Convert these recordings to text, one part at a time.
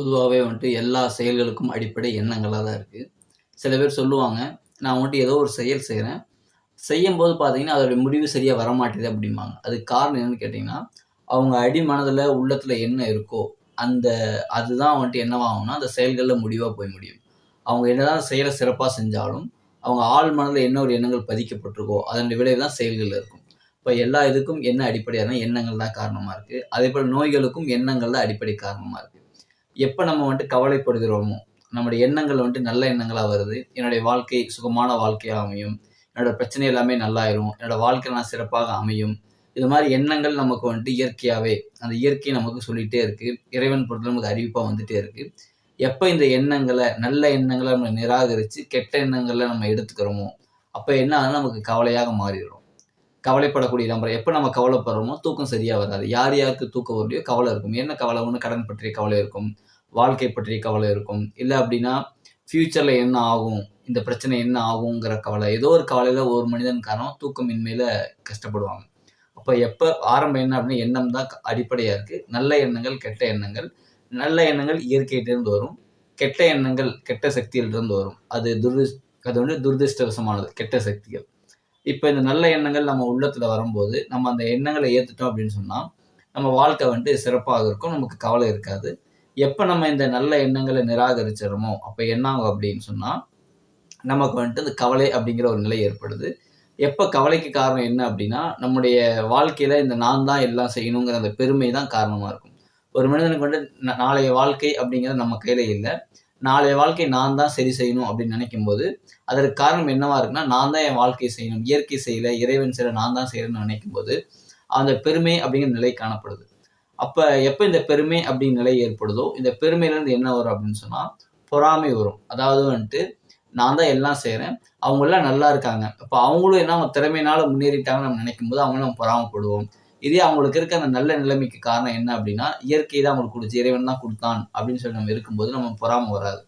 பொதுவாகவே வந்துட்டு எல்லா செயல்களுக்கும் அடிப்படை எண்ணங்களாக தான் இருக்குது சில பேர் சொல்லுவாங்க நான் வந்துட்டு ஏதோ ஒரு செயல் செய்கிறேன் செய்யும்போது பார்த்தீங்கன்னா அதோடைய முடிவு சரியாக வரமாட்டேது அப்படிம்பாங்க. அதுக்கு காரணம் என்னன்னு கேட்டிங்கன்னா அவங்க அடி மனதில் உள்ளத்தில் என்ன இருக்கோ அந்த அதுதான் வந்துட்டு என்னவாகும்னா அந்த செயல்களில் முடிவாக போய் முடியும். அவங்க என்னதான் செயலை சிறப்பாக செஞ்சாலும் அவங்க ஆள் மனதில் என்ன ஒரு எண்ணங்கள் பதிக்கப்பட்டிருக்கோ அதன் விளைவு தான் செயல்கள் இருக்கும். இப்போ எல்லா இதுக்கும் என்ன அடிப்படையான எண்ணங்கள் தான் காரணமாக இருக்குது அதே போல் நோய்களுக்கும் எண்ணங்கள் தான் அடிப்படை காரணமாக இருக்குது எப்போ நம்ம வந்துட்டு கவலைப்படுகிறோமோ நம்முடைய எண்ணங்கள் வந்துட்டு நல்ல எண்ணங்களாக வருது. என்னுடைய வாழ்க்கை சுகமான வாழ்க்கையாக அமையும். என்னோட பிரச்சனை எல்லாமே நல்லாயிரும். என்னோடய வாழ்க்கை நான் சிறப்பாக அமையும். இது மாதிரி எண்ணங்கள் நமக்கு வந்துட்டு இயற்கையாகவே அந்த இயற்கை நமக்கு சொல்லிகிட்டே இருக்குது இறைவன் பொருள் நமக்கு அறிவிப்பாக வந்துகிட்டே இருக்குது எப்போ இந்த எண்ணங்களை நல்ல எண்ணங்களை நம்ம நிராகரித்து கெட்ட எண்ணங்களை நம்ம எடுத்துக்கிறோமோ அப்போ என்ன ஆகுதுன்னா நமக்கு கவலையாக மாறிடும். கவலைப்படக்கூடிய நம்பர் எப்போ நம்ம கவலைப்படுறோமோ தூக்கம் சரியாக வராது. யார் யாருக்கு தூக்கம் வரலையோ கவலை இருக்கும். என்ன கவலை? ஒன்று கடன் பற்றிய கவலை இருக்கும். வாழ்க்கை பற்றிய கவலை இருக்கும். இல்லை அப்படின்னா ஃப்யூச்சரில் என்ன ஆகும்? இந்த பிரச்சனை என்ன ஆகுங்கிற கவலை. ஏதோ ஒரு கவலையில் ஒரு மனிதன் காரணம் தூக்கமின்மையில் கஷ்டப்படுவாங்க. அப்போ எப்போ ஆரம்பம் என்ன அப்படின்னா எண்ணம் தான் அடிப்படையாக இருக்குது நல்ல எண்ணங்கள் கெட்ட எண்ணங்கள். நல்ல எண்ணங்கள் இயற்கையிலிருந்து வரும். கெட்ட எண்ணங்கள் கெட்ட சக்தியிலிருந்து வரும். அது துர்திஷ் அது வந்து துரதிருஷ்டவசமானது கெட்ட சக்திகள். இப்போ இந்த நல்ல எண்ணங்கள் நம்ம உள்ளத்தில் வரும்போது நம்ம அந்த எண்ணங்களை ஏற்றுட்டோம் அப்படின்னு சொன்னால் நம்ம வாழ்க்கை வந்துட்டு சிறப்பாக இருக்கும் நமக்கு கவலை இருக்காது. எப்போ நம்ம இந்த நல்ல எண்ணங்களை நிராகரிச்சிடமோ அப்போ என்ன ஆகும் அப்படின்னு சொன்னால் நமக்கு வந்துட்டு இந்த கவலை அப்படிங்கிற ஒரு நிலை ஏற்படுது. எப்போ கவலைக்கு காரணம் என்ன அப்படின்னா நம்முடைய வாழ்க்கையில் இந்த நான் தான் எல்லாம் செய்யணுங்கிற அந்த பெருமை தான் காரணமாக இருக்கும். ஒரு மனிதனுக்கு வந்துட்டு நாளைய வாழ்க்கை அப்படிங்கிறது நம்ம கையில் இல்லை. நாளைய வாழ்க்கை நான் தான் சரி செய்யணும் அப்படின்னு நினைக்கும் போது அதற்கு காரணம் என்னவா இருக்குன்னா நான் தான் என் வாழ்க்கையை செய்யணும் இயற்கை செய்யல இறைவன் செய்யலை நான் தான் செய்யணும்னு நினைக்கும் போது அந்த பெருமை அப்படிங்கிற நிலை காணப்படுது. அப்போ எப்போ இந்த பெருமை அப்படிங்கிற நிலை ஏற்படுதோ இந்த பெருமையிலேருந்து என்ன வரும் அப்படின்னு சொன்னால் பொறாமை வரும். அதாவது வந்துட்டு நான் தான் எல்லாம் செய்கிறேன் அவங்களாம் நல்லா இருக்காங்க. அப்போ அவங்களும் என்ன அவங்க திறமையினால முன்னேறிட்டாங்கன்னு நம்ம நினைக்கும் போது அவங்களும் நம்ம பொறாமப்படுவோம். இதே அவங்களுக்கு இருக்க அந்த நல்ல நிலைமைக்கு காரணம் என்ன அப்படின்னா இயற்கை தான் அவங்களுக்கு கொடுத்து இறைவன் தான் கொடுத்தான் அப்படின்னு சொல்லி நம்ம இருக்கும்போது நம்ம பொறாம வராது.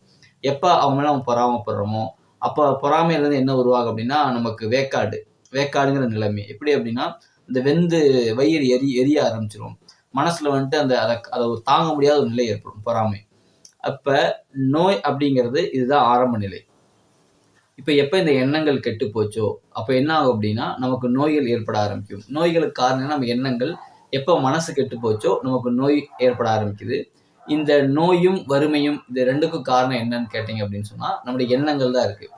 எப்போ அவங்க மேலே நம்ம பொறாமப்படுறோமோ அப்போ பொறாமையிலேருந்து என்ன உருவாகும் அப்படின்னா நமக்கு வேக்காடு வேக்காடுங்கிற நிலைமை. எப்படி அப்படின்னா இந்த வெந்து வயிறு எரி எரிய ஆரம்பிச்சிடும் மனசில் வந்துட்டு அந்த அதை அதை தாங்க முடியாத ஒரு நிலை ஏற்படும் பொறாமை. அப்போ நோய் அப்படிங்கிறது இதுதான் ஆரம்ப நிலை. இப்போ எப்போ இந்த எண்ணங்கள் கெட்டு போச்சோ அப்போ என்ன ஆகும் அப்படின்னா நமக்கு நோய்கள் ஏற்பட ஆரம்பிக்கும். நோய்களுக்கு காரணம் நம்ம எண்ணங்கள் எப்போ மனசு கெட்டு போச்சோ நமக்கு நோய் ஏற்பட ஆரம்பிக்குது. இந்த நோயும் வறுமையும் இது ரெண்டுக்கும் காரணம் என்னன்னு கேட்டீங்க அப்படின்னு சொன்னால் நம்முடைய எண்ணங்கள் தான் இருக்குது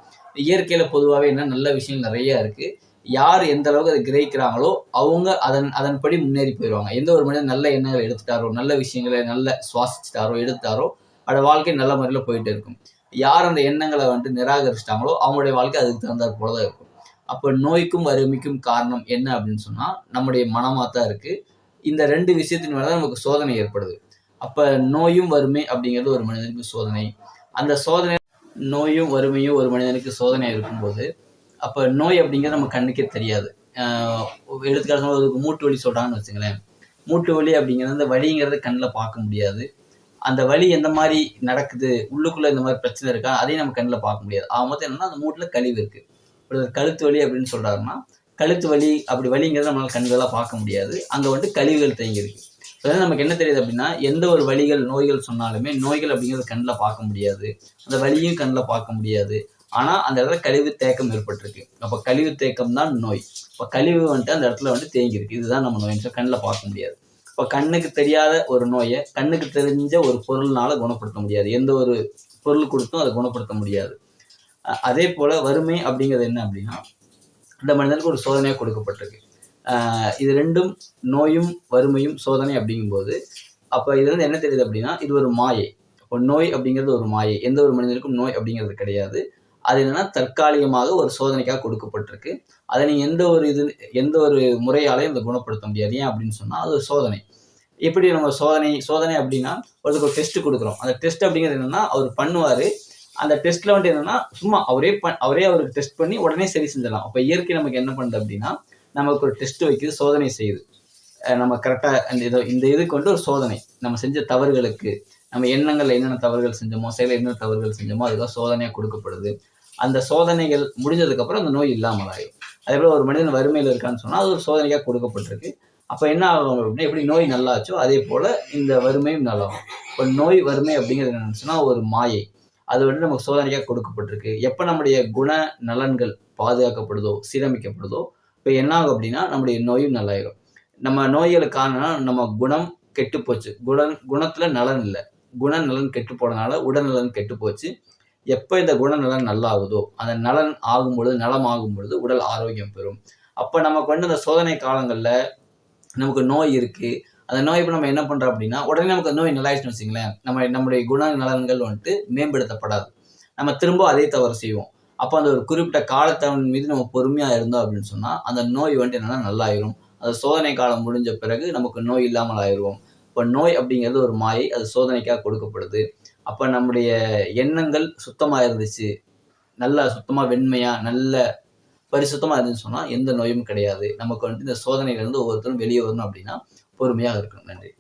இயற்கையில் பொதுவாகவே என்ன? நல்ல விஷயங்கள் நிறைய இருக்குது யார் எந்த அளவுக்கு அதை கிரகிக்கிறாங்களோ அவங்க அதன் அதன்படி முன்னேறி போயிடுவாங்க எந்த ஒரு மனிதன் நல்ல எண்ணங்களை எடுத்துட்டாரோ நல்ல விஷயங்களை நல்ல சுவாசிச்சிட்டாரோ எடுத்தாரோ அதோட வாழ்க்கை நல்ல முறையில் போயிட்டு இருக்கும். யார் அந்த எண்ணங்களை வந்துட்டு நிராகரிச்சிட்டாங்களோ அவங்களுடைய வாழ்க்கை அதுக்கு தகுந்தாற் போல தான் இருக்கும். அப்போ நோய்க்கும் வறுமைக்கும் காரணம் என்ன அப்படின்னு சொன்னால் நம்முடைய மனமாக தான் இருக்குது இந்த ரெண்டு விஷயத்தின் மேலே தான் நமக்கு சோதனை ஏற்படுது. அப்போ நோயும் வறுமை அப்படிங்கிறது ஒரு மனிதனுக்கு சோதனை. அந்த சோதனை நோயும் வறுமையும் ஒரு மனிதனுக்கு சோதனை இருக்கும்போது அப்போ நோய் அப்படிங்கிறது நம்ம கண்ணுக்கே தெரியாது. எடுத்துக்காட்டு மூட்டு வலி சொல்கிறாங்கன்னு வச்சுங்களேன். மூட்டு வலி அப்படிங்கிறது அந்த வலிங்கிறது கண்ணில் பார்க்க முடியாது. அந்த வலி எந்த மாதிரி நடக்குது? உள்ளுக்குள்ளே இந்த மாதிரி பிரச்சனை இருக்கா? அதையும் நம்ம கண்ணில் பார்க்க முடியாது. அவன் மொத்தம் என்னன்னா அந்த மூட்டில் கழிவு இருக்குது ஒரு கழுத்து வலி அப்படின்னு சொல்கிறாருன்னா கழுத்து வலி அப்படி வலிங்கிறத நம்மளால் கண்களாக பார்க்க முடியாது. அங்கே வந்துட்டு கழிவுகள் தேங்கியிருக்கு அதாவது நமக்கு என்ன தெரியுது அப்படின்னா எந்த ஒரு வழிகள் நோய்கள் சொன்னாலுமே நோய்கள் அப்படிங்கிறது கண்ணில் பார்க்க முடியாது. அந்த வலியும் கண்ணில் பார்க்க முடியாது. ஆனால் அந்த இடத்துல கழிவு தேக்கம் ஏற்பட்டிருக்கு. அப்போ கழிவு தேக்கம் தான் நோய். இப்போ கழிவு வந்துட்டு அந்த இடத்துல வந்துட்டு தேங்கியிருக்கு இதுதான் நம்ம நோய் கண்ணில் பார்க்க முடியாது. இப்போ கண்ணுக்கு தெரியாத ஒரு நோயை கண்ணுக்கு தெரிஞ்ச ஒரு பொருள்னால குணப்படுத்த முடியாது. எந்த ஒரு பொருள் கொடுத்தும் அதை குணப்படுத்த முடியாது. அதே போல் வறுமை அப்படிங்கிறது என்ன அப்படின்னா இந்த மனிதனுக்கு ஒரு சோதனையாக கொடுக்கப்பட்டிருக்கு. இது ரெண்டும் நோயும் வறுமையும் சோதனை அப்படிங்கும்போது அப்போ இது வந்து என்ன தெரியுது அப்படின்னா இது ஒரு மாயை. இப்போ நோய் அப்படிங்கிறது ஒரு மாயை. எந்த ஒரு மனிதனுக்கும் நோய் அப்படிங்கிறது கிடையாது. அது என்னென்னா தற்காலிகமாக ஒரு சோதனைக்காக கொடுக்கப்பட்டிருக்கு. அதை நீங்கள் எந்த ஒரு இது எந்த ஒரு முறையாலையும் அதை குணப்படுத்த முடியாது. ஏன் அப்படின்னு சொன்னால் அது ஒரு சோதனை. எப்படி நம்ம சோதனை சோதனை அப்படின்னா ஒருத்தருக்கு ஒரு டெஸ்ட் கொடுக்குறோம். அந்த டெஸ்ட் அப்படிங்கிறது என்னன்னா அவர் பண்ணுவார். அந்த டெஸ்ட்டில் வந்துட்டு என்னன்னா சும்மா அவரே ப அவரே அவருக்கு டெஸ்ட் பண்ணி உடனே சரி செஞ்சிடலாம். அப்போ இயற்கை நமக்கு என்ன பண்ணுது அப்படின்னா நமக்கு ஒரு டெஸ்ட் வைக்குது சோதனை செய்யுது. நம்ம கரெக்டாக அந்த இதோ இந்த இதுக்கு வந்து ஒரு சோதனை. நம்ம செஞ்ச தவறுகளுக்கு நம்ம எண்ணங்களில் என்னென்ன தவறுகள் செஞ்சோமோ செயல என்னென்ன தவறுகள் செஞ்சோமோ அதுக்காக சோதனையாக கொடுக்கப்படுது. அந்த சோதனைகள் முடிஞ்சதுக்கப்புறம் அந்த நோய் இல்லாமல் ஆகும் அதே போல் ஒரு மனிதன் வறுமையில் இருக்கான்னு சொன்னால் அது ஒரு சோதனைக்காக கொடுக்கப்பட்டிருக்கு. அப்போ என்ன ஆகும் அப்படின்னா எப்படி நோய் நல்லாச்சோ அதே போல் இந்த வறுமையும் நல்லாகும். இப்போ நோய் வறுமை அப்படிங்கிறது என்னன்னு ஒரு மாயை. அது வந்து நமக்கு சோதனையாக கொடுக்கப்பட்டிருக்கு. எப்போ நம்முடைய குண நலன்கள் பாதுகாக்கப்படுதோ சீரமைக்கப்படுதோ இப்போ என்ன ஆகும் அப்படின்னா நம்முடைய நோயும் நல்லாயிரும். நம்ம நோய்களுக்கு காரணம் நம்ம குணம் கெட்டு போச்சு குண குணத்தில் நலன் இல்லை. குண நலன் கெட்டு போனனால உடல்நலன் கெட்டு போச்சு எப்போ இந்த குணநலன் நல்லாகுதோ அந்த நலன் ஆகும் பொழுது நலம் ஆகும் பொழுது உடல் ஆரோக்கியம் பெறும். அப்போ நமக்கு வந்து அந்த சோதனை காலங்களில் நமக்கு நோய் இருக்குது அந்த நோய் இப்போ நம்ம என்ன பண்ணுறோம் அப்படின்னா உடனே நமக்கு நோய் நல்லாயிடுச்சுன்னு வச்சுங்களேன் நம்ம நம்முடைய குண நலன்கள் வந்துட்டு மேம்படுத்தப்படாது. நம்ம திரும்ப அதே தவறு செய்வோம். அப்போ அந்த ஒரு குறிப்பிட்ட காலத்தவன் மீது நம்ம பொறுமையாக இருந்தோம் அப்படின்னு சொன்னால் அந்த நோய் வந்துட்டு என்னென்னா நல்லாயிரும். அந்த சோதனை காலம் முடிஞ்ச பிறகு நமக்கு நோய் இல்லாமல் ஆயிடுவோம். இப்போ நோய் அப்படிங்கிறது ஒரு மாயை அது சோதனைக்காக கொடுக்கப்படுது. அப்போ நம்முடைய எண்ணங்கள் சுத்தமாக இருந்துச்சு. நல்லா சுத்தமாக வெண்மையாக நல்ல பரிசுத்தமாக இருந்துச்சுன்னு சொன்னால் எந்த நோயும் கிடையாது. நமக்கு வந்துட்டு இந்த சோதனையிலேருந்து ஒவ்வொருத்தரும் வெளியே வரணும் அப்படின்னா பொறுமையாக இருக்கணும். நன்றி.